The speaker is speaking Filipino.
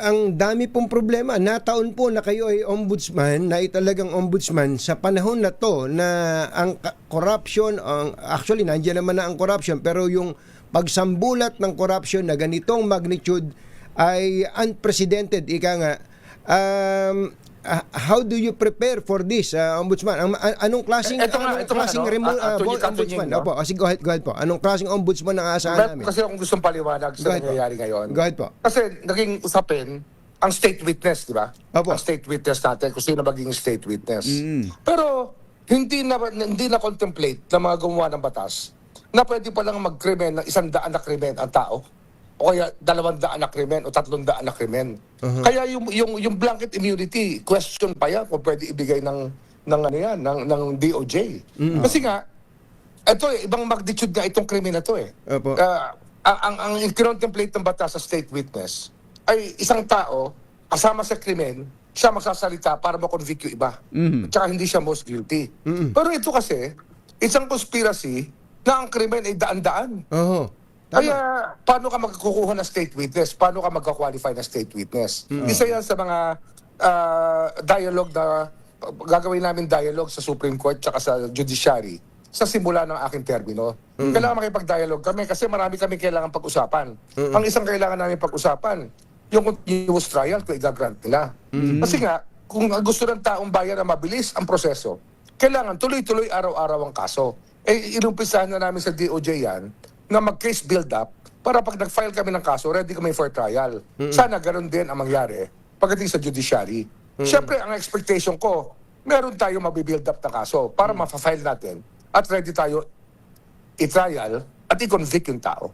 ang dami pong problema. Nataon po na kayo ay ombudsman, na ay talagang ombudsman sa panahon na to na ang corruption, ang, actually nandiyan naman na ang corruption, pero yung pagsambulat ng corruption na ganitong magnitude ay unprecedented. Ika nga, um, ah, how do you prepare for this, ah, ombudsman? Ang, an- anong klaseng, ito nga, anong ito nga, klaseng ano, remo- ah, ah, Attorney ombudsman? No? Opo, sige, go ahead, go ahead po. Anong klaseng ombudsman ang aasahan namin? kasi akong gustong paliwanag sa nangyayari ngayon. Go ahead po. Kasi naging usapin ang state witness, di ba? Opo. Ang state witness natin, kung sino magiging state witness. Pero hindi na hindi na contemplate ng mga gumawa ng batas na pwede pa lang magkrimen ng isang daan na krimen ang tao o kaya dalawang daan na krimen o tatlong daan na krimen. Kaya yung, yung, yung blanket immunity, question pa yan kung pwede ibigay ng, ng, ano yan, ng, ng DOJ. Kasi nga, ito eh, ibang magnitude nga itong krimen na to eh. Opo. Ah, ang, ang, ang contemplate ng batas sa state witness ay isang tao kasama sa krimen, siya magsasalita para makonvict yung iba. At saka hindi siya most guilty. Pero ito kasi, isang conspiracy na ang krimen ay daan-daan. Oo. Kaya, paano ka magkukuha ng state witness? Paano ka magka-qualify ng state witness? Isa yan sa mga ah, dialogue na gagawin namin dialogue sa Supreme Court tsaka sa Judiciary sa simula ng aking termino. Kailangan makipag-dialogue kami kasi marami kami kailangan pag-usapan. Ang isang kailangan namin pag-usapan, yung continuous trial kung i-grant nila. Kasi nga, kung gusto ng taong bayan na mabilis ang proseso, kailangan tuloy-tuloy araw-araw ang kaso. Eh, inumpisahan na namin sa DOJ yan na mag-case build-up para pag nag-file kami ng kaso, ready kami for trial. Sana ganun din ang mangyari pagdating sa judiciary. Siyempre, ang expectation ko, meron tayo mabibuild up na kaso para ma-file natin at ready tayo i-trial at i-convict yung tao.